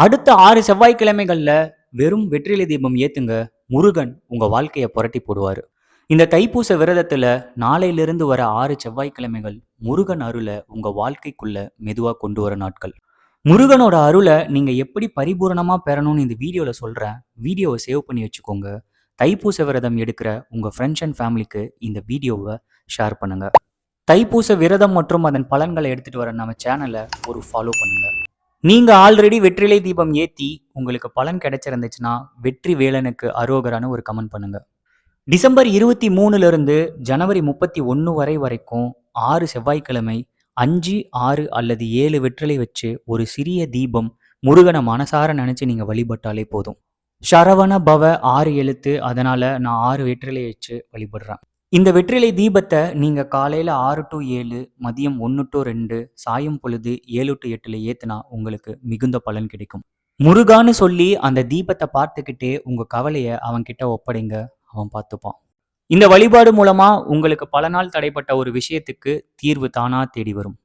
அடுத்த ஆறு செவ்வாய்க்கிழமைகளில் வெறும் வெற்றிலை தீபம் ஏத்துங்க. முருகன் உங்க வாழ்க்கையை புரட்டி போடுவார். இந்த தைப்பூச விரதத்துல நாளையிலிருந்து வர ஆறு செவ்வாய்க்கிழமைகள் முருகன் அருளை உங்க வாழ்க்கைக்குள்ள மெதுவா கொண்டு வர நாட்கள். முருகனோட அருளை நீங்க எப்படி பரிபூரணமா பெறணும்னு இந்த வீடியோல சொல்றேன் வீடியோவை சேவ் பண்ணி வச்சுக்கோங்க. தைப்பூச விரதம் எடுக்கிற உங்க ஃப்ரெண்ட்ஸ் அண்ட் ஃபேமிலிக்கு இந்த வீடியோவை ஷேர் பண்ணுங்க. தைப்பூச விரதம் மற்றும் அதன் பலன்களை எடுத்துட்டு வர நம்ம சேனலை ஒரு ஃபாலோ பண்ணுங்க. நீங்க ஆல்ரெடி வெற்றிலை தீபம் ஏத்தி உங்களுக்கு பலன் கிடைச்சிருந்துச்சுன்னா வெற்றி வேலனுக்கு அரோகரான ஒரு கமெண்ட் பண்ணுங்க. டிசம்பர் இருபத்தி மூணுல இருந்து ஜனவரி முப்பத்தி ஒன்று வரை வரைக்கும் ஆறு செவ்வாய்க்கிழமை அஞ்சு ஆறு அல்லது ஏழு வெற்றிலை வச்சு ஒரு சிறிய தீபம் முருகனை மனசார நினைச்சு நீங்க வழிபட்டாலே போதும். சரவண பவ ஆறு எழுத்து அதனால நான் ஆறு வெற்றிலை வச்சு வழிபடுறேன். இந்த வெற்றிலை தீபத்தை நீங்கள் காலையில் ஆறு டு ஏழு மதியம் ஒன்று டு ரெண்டு சாயம் பொழுது ஏழு டு எட்டில் ஏற்றுனா உங்களுக்கு மிகுந்த பலன் கிடைக்கும். முருகான்னு சொல்லி அந்த தீபத்தை பார்த்துக்கிட்டே உங்கள் கவலையை அவன்கிட்ட ஒப்படைங்க அவன் பார்த்துப்பான். இந்த வழிபாடு மூலமாக உங்களுக்கு பல நாள் தடைப்பட்ட ஒரு விஷயத்துக்கு தீர்வு தானா தேடி வரும்.